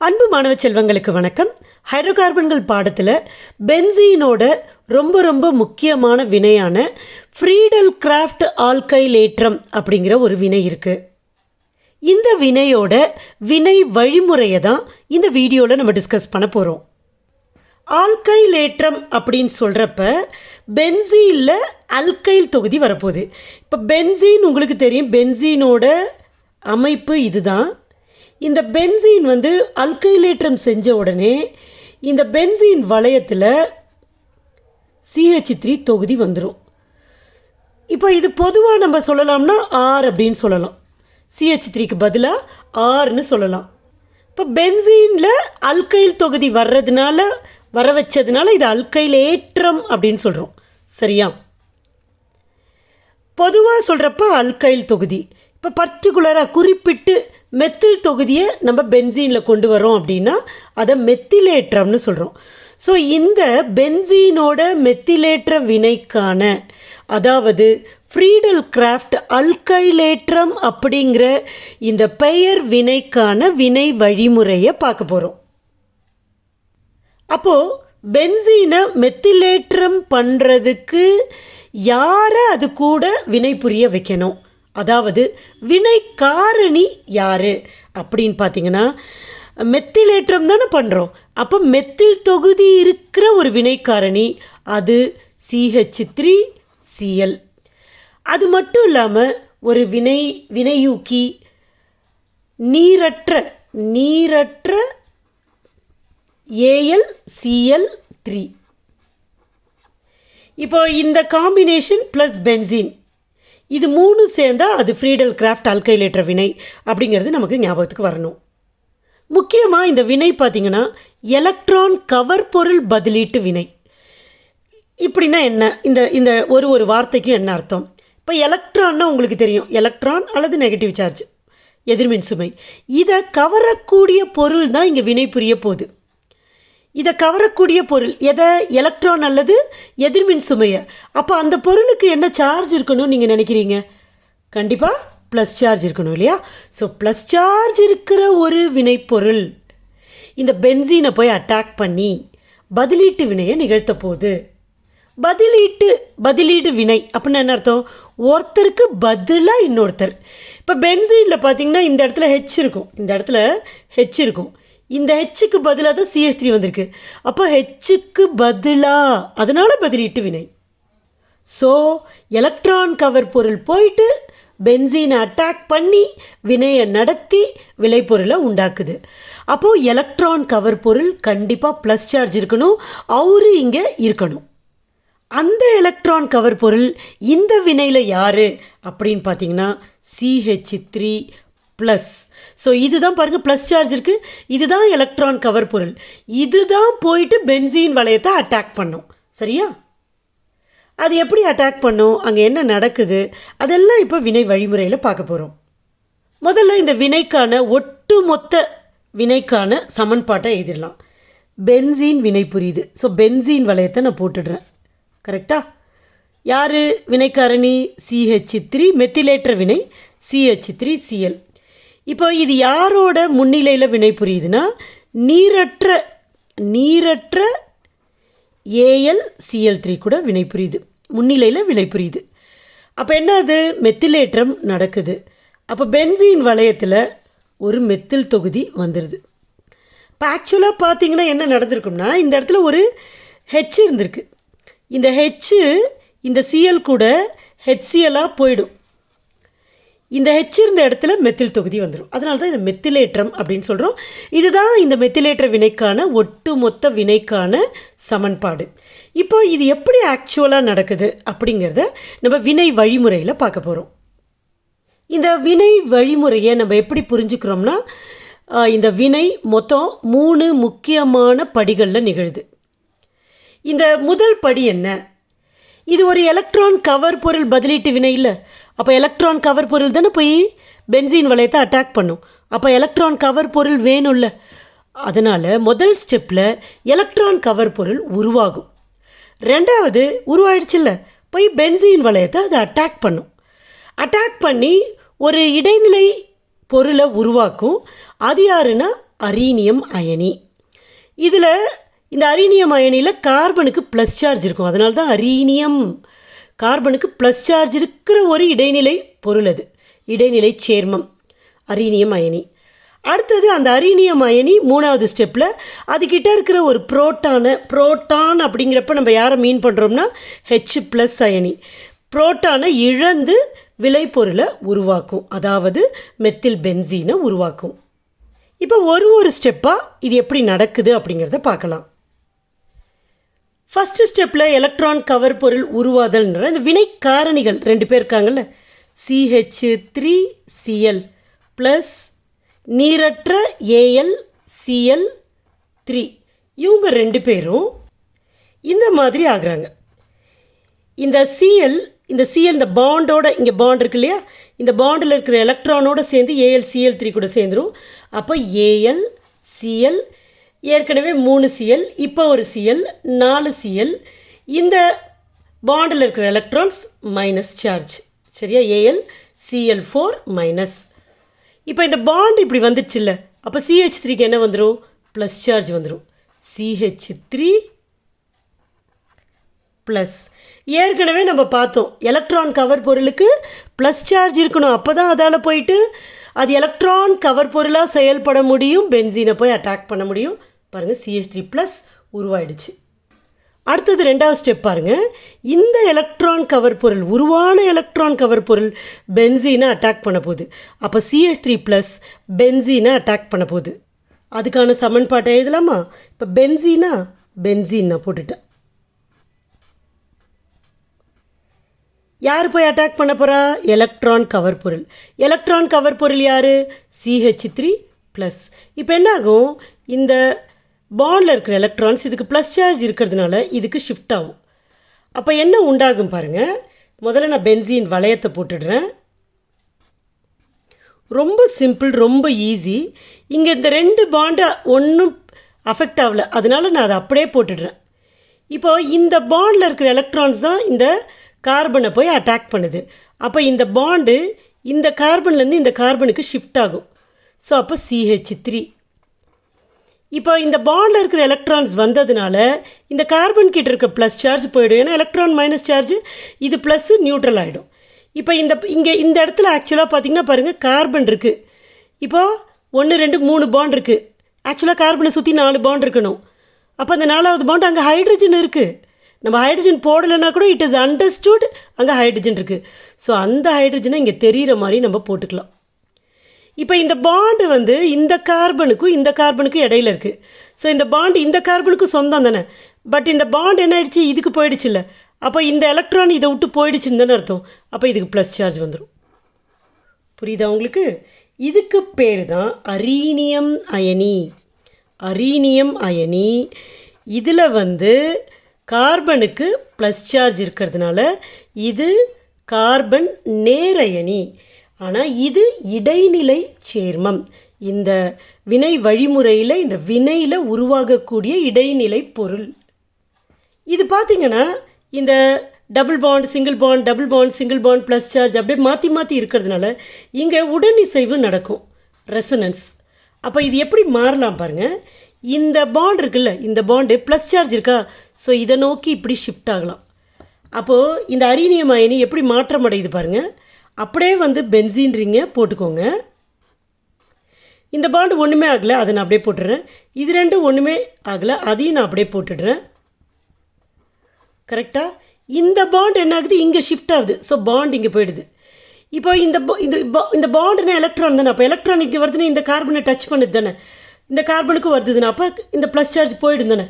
அன்பு மாணவ செல்வங்களுக்கு வணக்கம். ஹைட்ரோகார்பன்கள் பாடத்தில் பென்சீனோட ரொம்ப ரொம்ப முக்கியமான வினையான ஃப்ரீடல் கிராஃப்ட் ஆல்கைலேற்றம் அப்படிங்கிற ஒரு வினை இருக்குது இந்த வினையோட வினை வழிமுறையை தான் இந்த வீடியோவில் நம்ம டிஸ்கஸ் பண்ண போகிறோம் ஆல்கைலேற்றம் அப்படின்னு சொல்கிறப்ப பென்சீனில் அல்கைல் தொகுதி வரப்போகுது. இப்போ பென்சீன் உங்களுக்கு தெரியும். பென்சீனோட அமைப்பு இதுதான். இந்த பென்சீன் வந்து அல்கைலேற்றம் செஞ்ச உடனே இந்த பென்சீன் வளையத்தில் சிஹெச் த்ரீ தொகுதி வந்துடும் இப்போ இது பொதுவாக நம்ம சொல்லலாம்னா ஆர் அப்படின்னு சொல்லலாம். சிஹெச் த்ரீக்கு பதிலாக ஆர்னு சொல்லலாம். இப்போ பென்சீனில் அல்கைல் தொகுதி வர்றதுனால வர வச்சதுனால இது அல்கைல் ஏற்றம் அப்படின்னு சொல்கிறோம் சரியா? பொதுவாக சொல்கிறப்ப அல்கைல் தொகுதி. இப்போ பர்டிகுலராக குறிப்பிட்டு மெத்தில் தொகுதியை நம்ம பென்சீனில் கொண்டு வரோம் அப்படின்னா அதை மெத்திலேற்றம்னு சொல்கிறோம் ஸோ இந்த பென்சீனோட மெத்திலேற்ற வினைக்கான அதாவது ஃப்ரீடல் கிராஃப்ட் அல்கைலேற்றம் அப்படிங்கிற இந்த பெயர் வினைக்கான வினை வழிமுறையை பார்க்க போகிறோம் அப்போது பென்சீனை மெத்திலேற்றம் பண்ணுறதுக்கு யாரை அது கூட வினை புரிய வைக்கணும்? அதாவது வினை காரணி யார்? அப்படின்னு பார்த்தீங்கன்னா மெத்திலேற்றம் தானே பண்ணுறோம் அப்போ மெத்தில் தொகுதி இருக்கிற ஒரு வினைக்காரணி அது சிஹெச் த்ரீ சிஎல் அது மட்டும் இல்லாமல் ஒரு வினை வினையூக்கி நீரற்ற நீரற்ற A L C L three இப்போ இந்த காம்பினேஷன் ப்ளஸ் பென்சின் இது மூணு சேர்ந்தால் அது ஃப்ரீடல் கிராஃப்ட் அல்கைலேட்டர் வினை அப்படிங்கிறது நமக்கு ஞாபகத்துக்கு வரணும். முக்கியமாக இந்த வினை பார்த்திங்கன்னா எலக்ட்ரான் கவர் பொருள் பதிலீட்டு வினை. இப்படின்னா என்ன? இந்த இந்த ஒரு ஒரு வார்த்தைக்கும் என்ன அர்த்தம்? இப்போ எலக்ட்ரான்னா உங்களுக்கு தெரியும். எலக்ட்ரான் அல்லது நெகட்டிவ் சார்ஜ் எதிர்மின் சுமை. இதை கவரக்கூடிய பொருள் தான் இங்கே வினை புரிய போகுது. இதை கவரக்கூடிய பொருள் எதை? எலக்ட்ரான் அல்லது எதிர்மின் சுமையை. அப்போ அந்த பொருளுக்கு என்ன சார்ஜ் இருக்கணும்னு நீங்கள் நினைக்கிறீங்க? கண்டிப்பாக ப்ளஸ் சார்ஜ் இருக்கணும் இல்லையா? ஸோ ப்ளஸ் சார்ஜ் இருக்கிற ஒரு வினைப்பொருள் இந்த பென்சீனை போய் அட்டாக் பண்ணி பதிலீட்டு வினையை நிகழ்த்த போகுது. பதிலீட்டு பதிலீடு வினை அப்படின்னு என்ன அர்த்தம்? ஒருத்தருக்கு பதிலாக இன்னொருத்தர். இப்போ பென்சீனில் பார்த்தீங்கன்னா இந்த இடத்துல ஹெச் இருக்கும். இந்த இடத்துல ஹெச் இருக்கும். இந்த ஹெச்சுக்கு பதிலாக தான் சிஎஸ் த்ரீ வந்திருக்கு. அப்போ ஹெச்சுக்கு பதிலாக அதனால் பதிலீட்டு வினை. ஸோ எலக்ட்ரான் கவர் பொருள் போயிட்டு பென்சீனை அட்டாக் பண்ணி வினையை நடத்தி விளைபொருளை உண்டாக்குது. அப்போது எலக்ட்ரான் கவர் பொருள் கண்டிப்பாக ப்ளஸ் சார்ஜ் இருக்கணும் அவரு இங்கே இருக்கணும். அந்த எலக்ட்ரான் கவர் பொருள் இந்த வினையில் யார்? அப்படின்னு பார்த்தீங்கன்னா சிஹெச் த்ரீ ப்ளஸ் ஸோ இதுதான் பாருங்கள் ப்ளஸ் சார்ஜ் இருக்குது இதுதான் எலக்ட்ரான் கவர் பொருள். இதுதான் போயிட்டு பென்சீன் வளையத்தை அட்டாக் பண்ணும். சரியா? அது எப்படி அட்டாக் பண்ணும்? அங்கே என்ன நடக்குது? அதெல்லாம் இப்போ வினை வழிமுறையில் பார்க்க போகிறோம் முதல்ல இந்த வினைக்கான ஒட்டுமொத்த வினைக்கான சமன்பாட்டை எழுதிடலாம். பென்சீன் வினை புரியுது. ஸோ பென்சீன் வளையத்தை நான் போட்டுடுறேன். கரெக்டா யார் வினைக்காரணி? சிஹெச் த்ரீ மெத்திலேற்ற வினை? சிஹெச் த்ரீ சிஎல் இப்போ இது யாரோட முன்னிலையில் வினை புரியுதுன்னா நீரற்ற நீரற்ற A L C L three கூட வினை புரியுது. முன்னிலையில் வினை புரியுது. அப்போ என்ன அது? மெத்திலேற்றம் நடக்குது. அப்போ பென்சீன் வளையத்தில் ஒரு மெத்தில் தொகுதி வந்துடுது இப்போ ஆக்சுவலாக பார்த்தீங்கன்னா என்ன நடந்திருக்கும்னா இந்த இடத்துல ஒரு ஹெச் இருந்திருக்கு. இந்த ஹெச்சு இந்த சிஎல் கூட ஹெச்சிஎலாக போயிடும். இந்த ஹெச் இருந்த இடத்துல மெத்தில் தொகுதி வந்துடும் அதனால தான் இந்த மெத்திலேற்றம் அப்படின்னு சொல்கிறோம் இதுதான் இந்த மெத்திலேற்ற வினைக்கான ஒட்டுமொத்த வினைக்கான சமன்பாடு. இப்போ இது எப்படி ஆக்சுவலாக நடக்குது அப்படிங்கிறத நம்ம வினை வழிமுறையில் பார்க்க போகிறோம் இந்த வினை வழிமுறையை நம்ம எப்படி புரிஞ்சுக்கிறோம்னா இந்த வினை மொத்தம் மூணு முக்கியமான படிகளில் நிகழுது. இந்த முதல் படி என்ன? இது ஒரு எலக்ட்ரான் கவர் பொருள் பதிலீட்டு வினை இல்லை. அப்போ எலக்ட்ரான் கவர் பொருள் தானே போய் பென்சீன் வளையத்தை அட்டாக் பண்ணும். அப்போ எலக்ட்ரான் கவர் பொருள் வேணும்ல. அதனால் முதல் ஸ்டெப்பில் எலக்ட்ரான் கவர் பொருள் உருவாகும். ரெண்டாவது உருவாயிடுச்சுல்ல. போய் பென்சீன் வளையத்தை அதை அட்டாக் பண்ணும். அட்டாக் பண்ணி ஒரு இடைநிலை பொருளை உருவாக்கும். அது யாருன்னா? அரீனியம் அயனி. இதில் இந்த அரீனியம் அயனியில் கார்பனுக்கு ப்ளஸ் சார்ஜ் இருக்கும். அதனால தான் அரீனியம். கார்பனுக்கு ப்ளஸ் சார்ஜ் இருக்கிற ஒரு இடைநிலை பொருள் அது இடைநிலை சேர்மம் அரீனியம் அயனி. அடுத்தது அந்த அரீனியம் அயனி மூணாவது ஸ்டெப்பில் அதுக்கிட்ட இருக்கிற ஒரு புரோட்டானை புரோட்டான் அப்படிங்கிறப்ப நம்ம யாரை மீன் பண்ணுறோம்னா ஹெச் ப்ளஸ் அயனி. புரோட்டானை இழந்து விளைபொருளை உருவாக்கும். அதாவது மெத்தில் பென்சீனை உருவாக்கும். இப்போ ஒரு ஒரு ஸ்டெப்பாக இது எப்படி நடக்குது அப்படிங்கிறத பார்க்கலாம். ஃபஸ்ட்டு ஸ்டெப்பில் எலக்ட்ரான் கவர் பொருள் உருவாதல்ன்ற இந்த வினை காரணிகள் ரெண்டு பேர் இருக்காங்கல்ல. சிஹெச் த்ரீ சிஎல் ப்ளஸ் நீரற்ற ஏஎல் சிஎல் த்ரீ இவங்க ரெண்டு பேரும் இந்த மாதிரி ஆகுறாங்க. இந்த சிஎல் இந்த சிஎல் இந்த பாண்டோட இங்கே பாண்ட் இருக்கு இல்லையா? இந்த பாண்டில் இருக்கிற எலக்ட்ரானோட சேர்ந்து ஏஎல் சிஎல் த்ரீ கூட சேர்ந்துரும். அப்போ ஏஎல் சிஎல் ஏற்கனவே மூணு சிஎல் இப்போ ஒரு சிஎல் நாலு சிஎல் இந்த பாண்டில் இருக்கிற எலக்ட்ரான்ஸ் மைனஸ் சார்ஜ் சரியா? ஏஎல் சிஎல் ஃபோர் மைனஸ் இப்போ இந்த பாண்ட் இப்படி வந்துடுச்சுல்ல அப்போ சிஹெச் த்ரீக்கு என்ன வந்துடும் ப்ளஸ் சார்ஜ் வந்துடும் சிஹெச் த்ரீ ப்ளஸ் ஏற்கனவே நம்ம பார்த்தோம் எலக்ட்ரான் கவர் பொருளுக்கு ப்ளஸ் சார்ஜ் இருக்கணும். அப்போ தான் அதால் போயிட்டு அது எலக்ட்ரான் கவர் பொருளாக செயல்பட முடியும் பென்சீனை போய் அட்டாக் பண்ண முடியும். பாருங்கள் சிஹெச் த்ரீ ப்ளஸ் உருவாயிடுச்சு. அடுத்தது ரெண்டாவது ஸ்டெப் பாருங்கள் இந்த எலக்ட்ரான் கவர் பொருள் உருவான எலக்ட்ரான் கவர் பொருள் பென்சீனை அட்டாக் பண்ண போகுது. அப்போ சிஹெச் த்ரீ ப்ளஸ் பென்சீனை அட்டாக் பண்ண போகுது. அதுக்கான சமன்பாட்டை எழுதலாமா? இப்போ பென்சீனா பென்சீன் நான் போட்டுட்டேன். யார் போய் அட்டாக் பண்ண போகிறா எலக்ட்ரான் கவர் பொருள். எலக்ட்ரான் கவர் பொருள் யார்? சிஹெச் த்ரீ ப்ளஸ் இப்போ என்ன ஆகும் இந்த பாண்டில் இருக்கிற எலக்ட்ரான்ஸ் இதுக்கு ப்ளஸ் சார்ஜ் இருக்கிறதுனால இதுக்கு ஷிஃப்ட் ஆகும். அப்போ என்ன உண்டாகும் பாருங்கள் முதல்ல நான் பென்சின் வளையத்தை போட்டுடுறேன். ரொம்ப சிம்பிள் ரொம்ப ஈஸி இங்கே இந்த ரெண்டு பாண்டை ஒன்றும் அஃபெக்ட் ஆகல. அதனால நான் அதை அப்படியே போட்டுடுறேன். இப்போ இந்த பாண்டில் இருக்கிற எலக்ட்ரான்ஸ் தான் இந்த கார்பனை போய் அட்டாக் பண்ணுது. அப்போ இந்த பாண்டு இந்த கார்பன்லேருந்து இந்த கார்பனுக்கு ஷிஃப்ட் ஆகும். ஸோ அப்போ சிஹெச் த்ரீ இப்போ இந்த பாண்டில் இருக்கிற எலக்ட்ரான்ஸ் வந்ததுனால இந்த கார்பன் கிட்ட இருக்க ப்ளஸ் சார்ஜ் போயிடும். ஏன்னா எலக்ட்ரான் மைனஸ் சார்ஜ் இது ப்ளஸ்ஸு நியூட்ரல் ஆகிடும் இப்போ இந்த இங்கே இந்த இடத்துல ஆக்சுவலாக பார்த்தீங்கன்னா பாருங்கள் கார்பன் இருக்குது இப்போது ஒன்று ரெண்டு மூணு பாண்ட் இருக்குது ஆக்சுவலாக கார்பனை சுற்றி நாலு பாண்ட் இருக்கணும். அப்போ அந்த நாலாவது பாண்ட் அங்கே ஹைட்ரஜன் இருக்குது நம்ம ஹைட்ரஜன் போடலைன்னா கூட இட் இஸ் அண்டர்ஸ்டுட் அங்கே ஹைட்ரஜன் இருக்குது ஸோ அந்த ஹைட்ரஜனை இங்கே தெரிகிற மாதிரி நம்ம போட்டுக்கலாம். இப்போ இந்த பாண்டு வந்து இந்த கார்பனுக்கும் இந்த கார்பனுக்கும் இடையில இருக்குது ஸோ இந்த பாண்டு இந்த கார்பனுக்கும் சொந்தம் தானே? பட் இந்த பாண்ட் என்ன ஆயிடுச்சு? இதுக்கு போயிடுச்சுல்ல அப்போ இந்த எலக்ட்ரான் இதை விட்டு போயிடுச்சுன்னு தானே அர்த்தம். அப்போ இதுக்கு ப்ளஸ் சார்ஜ் வந்துடும் புரியுதா உங்களுக்கு? இதுக்கு பேர் தான் அரீனியம் அயனி. அரீனியம் அயனி. இதில் வந்து கார்பனுக்கு ப்ளஸ் சார்ஜ் இருக்கிறதுனால இது கார்பன் நேரயனி. ஆனால் இது இடைநிலை சேர்மம். இந்த வினை வழிமுறையில் இந்த வினையில் உருவாகக்கூடிய இடைநிலை பொருள். இது பார்த்தீங்கன்னா இந்த double bond single bond double bond single bond plus charge அப்படியே மாற்றி மாற்றி இருக்கிறதுனால இங்கே உடனிசைவு நடக்கும். ரெசனன்ஸ் அப்போ இது எப்படி மாறலாம் பாருங்கள் இந்த பாண்ட் இருக்குல்ல இந்த பாண்டு ப்ளஸ் சார்ஜ் இருக்கா? ஸோ இதை நோக்கி இப்படி ஷிஃப்ட் ஆகலாம். அப்போது இந்த அரீனியம் அயனி எப்படி மாற்றம் அடையுது பாருங்கள் அப்படியே வந்து பென்சின்றீங்க போட்டுக்கோங்க. இந்த பாண்டு ஒன்றுமே ஆகலை அதை நான் அப்படியே போட்டுடுறேன். இது ரெண்டும் ஒன்றுமே ஆகலை அதையும் நான் அப்படியே போட்டுடுறேன். கரெக்டாக இந்த பாண்ட் என்ன ஆகுது? இங்கே ஷிஃப்ட் ஆகுது. ஸோ பாண்ட் இங்கே போயிடுது. இப்போ இந்த இந்த இந்த பாண்டுனா எலக்ட்ரான் தானே? அப்போ எலக்ட்ரான் இங்கே வருதுன்னா இந்த கார்பனை டச் பண்ணுது தானே? இந்த கார்பனுக்கு வருதுன்னா அப்போ இந்த ப்ளஸ் சார்ஜ் போயிடும் தானே?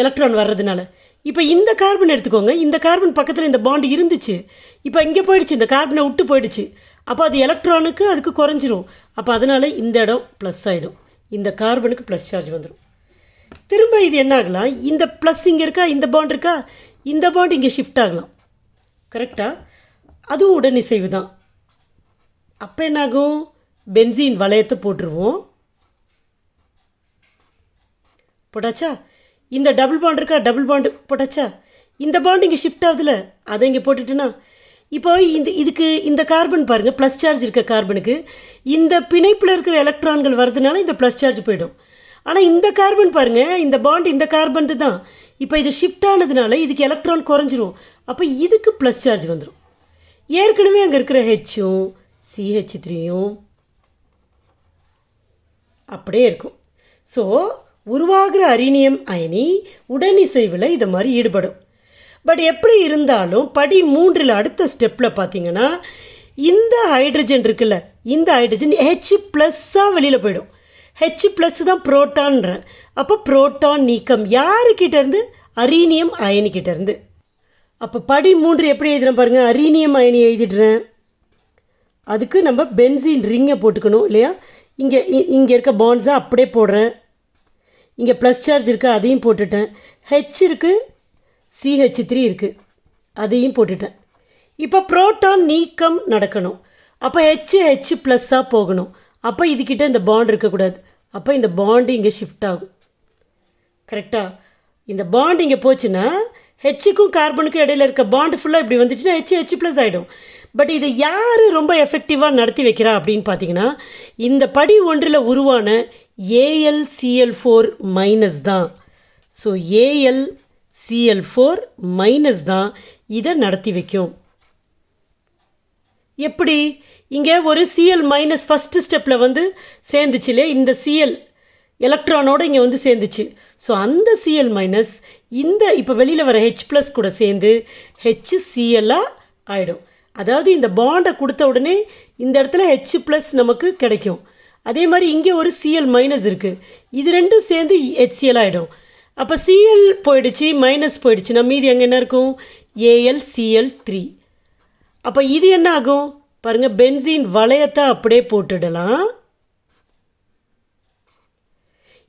எலக்ட்ரான் வர்றதுனால. இப்போ இந்த கார்பன் எடுத்துக்கோங்க. இந்த கார்பன் பக்கத்தில் இந்த பாண்டு இருந்துச்சு. இப்போ இங்கே போயிடுச்சு. இந்த கார்பனை விட்டு போயிடுச்சு. அப்போ அது எலக்ட்ரானுக்கு அதுக்கு குறைஞ்சிரும். அப்போ அதனால் இந்த இடம் ப்ளஸ் ஆகிடும் இந்த கார்பனுக்கு ப்ளஸ் சார்ஜ் வந்துடும் திரும்ப இது என்ன ஆகலாம்? இந்த ப்ளஸ் இங்கே இருக்கா? இந்த பாண்ட் இருக்கா? இந்த பாண்ட் இங்கே ஷிஃப்ட் ஆகலாம். கரெக்டாக அதுவும் உடனிசைவு தான். அப்போ என்னாகும்? பென்சீன் வளையத்தை போட்டுருவோம். போட்டாச்சா? இந்த டபுள் பாண்ட் இருக்கா? டபுள் பாண்டு போட்டாச்சா? இந்த பாண்டு இங்கே ஷிஃப்ட் ஆகுதுல அதை இங்கே போட்டுட்டுனா இப்போ இந்த இதுக்கு இந்த கார்பன் பாருங்கள் ப்ளஸ் சார்ஜ் இருக்க கார்பனுக்கு இந்த பிணைப்பில் இருக்கிற எலக்ட்ரான்கள் வரதுனால இந்த ப்ளஸ் சார்ஜ் போயிடும். ஆனால் இந்த கார்பன் பாருங்கள் இந்த பாண்ட் இந்த கார்பன் தான். இப்போ இது ஷிஃப்ட் ஆனதுனால இதுக்கு எலக்ட்ரான் குறைஞ்சிரும். அப்போ இதுக்கு ப்ளஸ் சார்ஜ் வந்துடும் ஏற்கனவே அங்கே இருக்கிற ஹெச்சும் சிஹெச் த்ரீயும் அப்படியே இருக்கும். ஸோ உருவாகிற அரினியம் அயனி உடனிசைவில் இதை மாதிரி ஈடுபடும். பட் எப்படி இருந்தாலும் படி மூன்றில் அடுத்த ஸ்டெப்பில் பார்த்தீங்கன்னா இந்த ஹைட்ரஜன் இருக்குல்ல இந்த ஹைட்ரஜன் ஹெச் ப்ளஸ்ஸாக வெளியில் போயிடும். ஹெச் ப்ளஸ் தான் ப்ரோட்டான்ற அப்போ ப்ரோட்டான் நீக்கம் யாருக்கிட்டேருந்து அரீனியம் அயனிக்கிட்டேருந்து அப்போ படி மூன்று எப்படி எழுதுகிறேன் பாருங்கள் அரீனியம் அயனி எழுதிடுறேன். அதுக்கு நம்ம பென்சின் ரிங்கை போட்டுக்கணும் இல்லையா? இங்கே இங்கே இருக்க பான்ஸை அப்படியே போடுறேன். இங்கே ப்ளஸ் சார்ஜ் இருக்குது அதையும் போட்டுட்டேன். ஹெச் இருக்குது சிஹெச் த்ரீ இருக்குது அதையும் போட்டுட்டேன். இப்போ ப்ரோட்டான் நீக்கம் நடக்கணும். அப்போ ஹெச் ஹெச் ப்ளஸ்ஸாக போகணும். அப்போ இதுக்கிட்ட இந்த பாண்ட் இருக்கக்கூடாது அப்போ இந்த பாண்டு இங்கே ஷிஃப்ட் ஆகும். கரெக்டாக இந்த பாண்ட் இங்கே போச்சுன்னா ஹெச்சுக்கும் கார்பனுக்கும் இடையில இருக்க பாண்டு ஃபுல்லாக இப்படி வந்துச்சுன்னா ஹெச் ஹெச் ப்ளஸ் ஆகிடும் பட் இதை யார் ரொம்ப எஃபெக்டிவாக நடத்தி வைக்கிறா அப்படின்னு பார்த்தீங்கன்னா இந்த படி ஒன்றில் உருவான A L C L four minus தான். So A L C L four minus தான் இதை நடத்தி வைக்கும். எப்படி? இங்கே ஒரு சிஎல் மைனஸ் ஃபஸ்ட்டு ஸ்டெப்பில் வந்து சேர்ந்துச்சு இல்லையா? இந்த சிஎல் எலக்ட்ரானோடு இங்கே வந்து சேர்ந்துச்சு. ஸோ அந்த சிஎல் மைனஸ் இந்த இப்போ வெளியில் வர ஹெச் ப்ளஸ் கூட சேர்ந்து ஹெச் சிஎல்லாக ஆகிடும் அதாவது இந்த பாண்டை கொடுத்த உடனே இந்த இடத்துல ஹெச் ப்ளஸ் நமக்கு கிடைக்கும். அதே மாதிரி இங்கே ஒரு சிஎல் மைனஸ் இருக்குது இது ரெண்டும் சேர்ந்து ஹெச்சிஎல் ஆகிடும் அப்போ சிஎல் போயிடுச்சு மைனஸ் போயிடுச்சுன்னா மீதி அங்கே என்ன இருக்கும்? ஏஎல் சிஎல் த்ரீ அப்போ இது என்ன ஆகும்? பாருங்கள் பென்சின் வளையத்தை அப்படியே போட்டுடலாம்.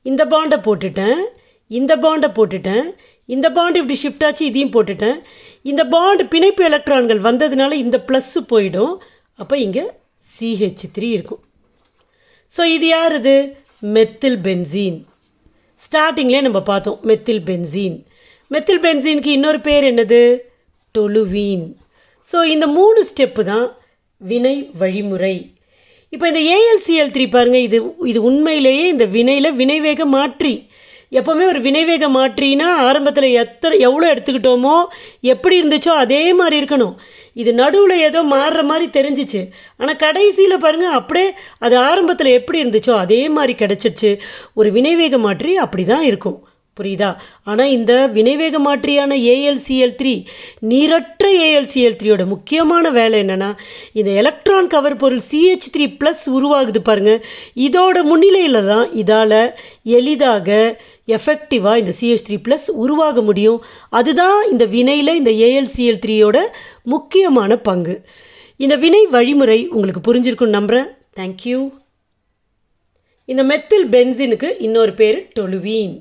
இந்த பாண்டை போட்டுட்டேன். இந்த பாண்டை போட்டுட்டேன். இந்த பாண்டு இப்படி ஷிஃப்ட் ஆச்சு இதையும் போட்டுட்டேன். இந்த பாண்டு பிணைப்பு எலக்ட்ரான்கள் வந்ததுனால இந்த ப்ளஸ்ஸு போயிடும். அப்போ இங்கே சிஹெச் த்ரீ இருக்கும். ஸோ இது யார் இது மெத்தில் பென்சீன் ஸ்டார்டிங்லேயே நம்ம பார்த்தோம் மெத்தில் பென்சீன் மெத்தில் பென்சீனுக்கு இன்னொரு பேர் என்னது? டொலுவீன் ஸோ இந்த மூணு ஸ்டெப்பு தான் வினை வழிமுறை. இப்போ இந்த ஏஎல்சிஎல் த்ரீ பாருங்கள் இது இது உண்மையிலேயே இந்த வினையில் வினைவேக மாற்றி. எப்போவுமே ஒரு வினைவேக மாற்றினா ஆரம்பத்தில் எத்தனை எவ்வளோ எடுத்துக்கிட்டோமோ எப்படி இருந்துச்சோ அதே மாதிரி இருக்கணும். இது நடுவில் ஏதோ மாறுற மாதிரி தெரிஞ்சிச்சு. ஆனால் கடைசியில் பாருங்கள் அப்படியே அது ஆரம்பத்தில் எப்படி இருந்துச்சோ அதே மாதிரி கிடச்சிருச்சு. ஒரு வினைவேக மாற்றி அப்படி தான் இருக்கும். புரியுதா? ஆனால் இந்த வினைவேக மாற்றியான A L C L three நீரற்ற AlCl த்ரீயோட முக்கியமான வேலை என்னென்னா இந்த எலக்ட்ரான் கவர் பொருள் சிஹெச் த்ரீ ப்ளஸ் உருவாகுது பாருங்கள் இதோட முன்னிலையில் தான் இதால் எளிதாக எஃபெக்டிவாக இந்த சிஹெச் த்ரீ ப்ளஸ் உருவாக முடியும். அதுதான் இந்த வினையில் இந்த ஏஎல்சிஎல் த்ரீயோட முக்கியமான பங்கு. இந்த வினை வழிமுறை உங்களுக்கு புரிஞ்சிருக்குன்னு நம்புகிறேன் தேங்க்யூ இந்த மெத்தில் பென்சினுக்கு இன்னொரு பேர் டொலுவீன்.